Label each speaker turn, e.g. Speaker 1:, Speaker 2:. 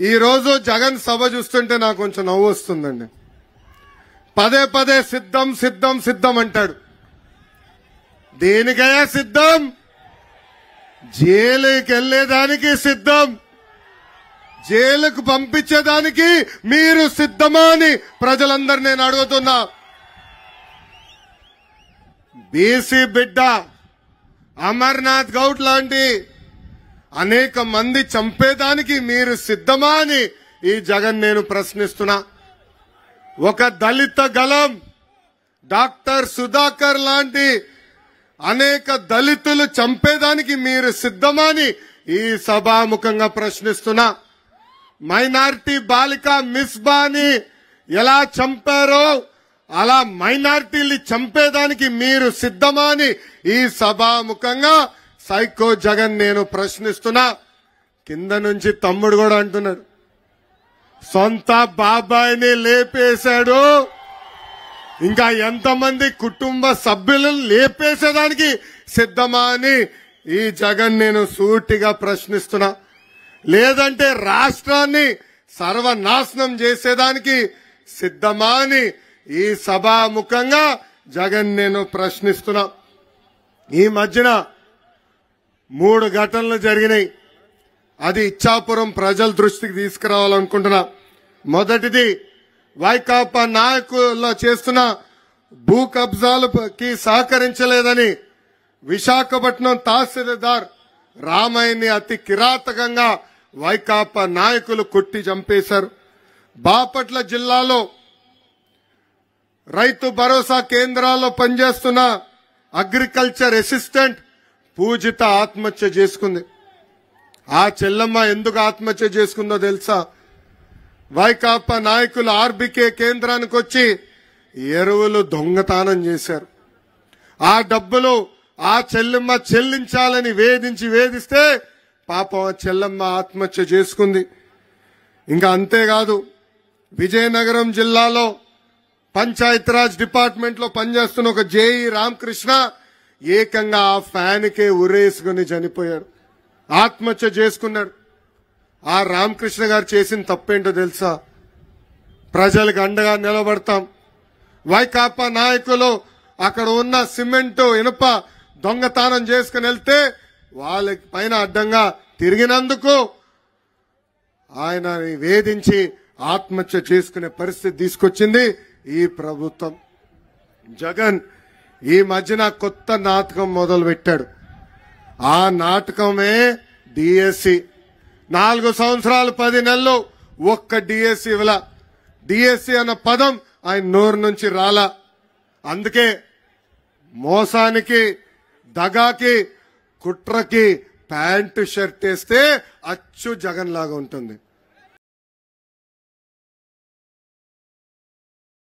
Speaker 1: ఈరోజు జగన్ సభ చూస్తుంటే నాకు కొంచెం నవ్వు వస్తుందండి. పదే పదే సిద్ధం సిద్ధం సిద్ధం అంటాడు. దేనికయ్యా సిద్ధం? జైలుకి వెళ్ళేదానికి సిద్ధం. జైలుకు పంపించేదానికి మీరు సిద్ధమా అని ప్రజలందరూ నేను అడుగుతున్నా. బీసీ బిడ్డ అమర్నాథ్ గౌడ్ లాంటి అనేక మంది చంపేదానికి మీరు సిద్ధమా అని ఈ జగన్ నేను ప్రశ్నిస్తున్నా. ఒక దళిత గలం డాక్టర్ సుధాకర్ లాంటి అనేక దళితులు చంపేదానికి మీరు సిద్ధమా అని ఈ సభాముఖంగా ప్రశ్నిస్తున్నా. మైనార్టీ బాలిక మిస్బాని ఎలా చంపారో అలా మైనార్టీలు చంపేదానికి మీరు సిద్ధమా అని ఈ సభాముఖంగా సైకో జగన్ నేను ప్రశ్నిస్తున్నా కింద నుంచి తమ్ముడు కూడా అంటున్నాడు. సొంత బాబాయిని లేపేశాడు. ఇంకా ఎంతమంది కుటుంబ సభ్యులను లేపేసేదానికి సిద్ధమా అని ఈ జగన్ నేను సూటిగా ప్రశ్నిస్తున్నా. లేదంటే రాష్ట్రాన్ని సర్వనాశనం చేసేదానికి సిద్ధమా అని ఈ సభాముఖంగా జగన్ నేను ప్రశ్నిస్తున్నా. ఈ మధ్యన మూడు ఘటనలు జరిగినాయి. అది ఇచ్చాపురం ప్రజల దృష్టికి తీసుకురావాలనుకుంటున్నా. మొదటిది వైకాపా నాయకుల్లో చేస్తున్న భూ కబ్జాలకి సహకరించలేదని విశాఖపట్నం తహసీల్దార్ రామయ్యని అతి కిరాతకంగా వైకాపా నాయకులు కొట్టి చంపేశారు. బాపట్ల జిల్లాలో రైతు భరోసా కేంద్రాల్లో పనిచేస్తున్న అగ్రికల్చర్ అసిస్టెంట్ పూజిత ఆత్మహత్య చేసుకుంది. ఆ చెల్లమ్మ ఎందుకు ఆత్మహత్య చేసుకుందో తెలుసా? వైకాపా నాయకులు ఆర్బికే కేంద్రానికి వచ్చి ఎరువులు దొంగతనం చేశారు. ఆ డబ్బులు ఆ చెల్లెమ్మ చెల్లించాలని వేధించి వేధిస్తే పాపం ఆ చెల్లెమ్మ ఆత్మహత్య చేసుకుంది. ఇంకా అంతేకాదు విజయనగరం జిల్లాలో పంచాయతీరాజ్ డిపార్ట్మెంట్లో పనిచేస్తున్న ఒక జేఈ రామకృష్ణ ఏకంగా ఆ ఫ్యాన్కే ఉరేసుకుని చనిపోయాడు ఆత్మహత్య చేసుకున్నాడు ఆ రామకృష్ణ గారు చేసిన తప్పేంటో తెలుసా? ప్రజలకు అండగా నిలబడతాం. వైకాపా నాయకులు అక్కడ ఉన్న సిమెంట్ ఇనుప దొంగతనం చేసుకుని వెళ్తే వాళ్ళకి పైన అడ్డంగా తిరిగినందుకు ఆయన వేధించి ఆత్మహత్య చేసుకునే పరిస్థితి తీసుకొచ్చింది ఈ ప్రభుత్వం. జగన్ ఈ మధ్యన కొత్త నాటకం మొదలు పెట్టాడు ఆ నాటకమే డిఎస్సి నాలుగు సంవత్సరాలు పది నెలలు ఒక్క డిఎస్సి ఇవ్వల. డిఎస్సి అన్న పదం ఆయన నోరు నుంచి రాలా. అందుకే మోసానికి దగాకి కుట్రకి ప్యాంటు షర్ట్ వేస్తే అచ్చు జగన్ లాగా ఉంటుంది.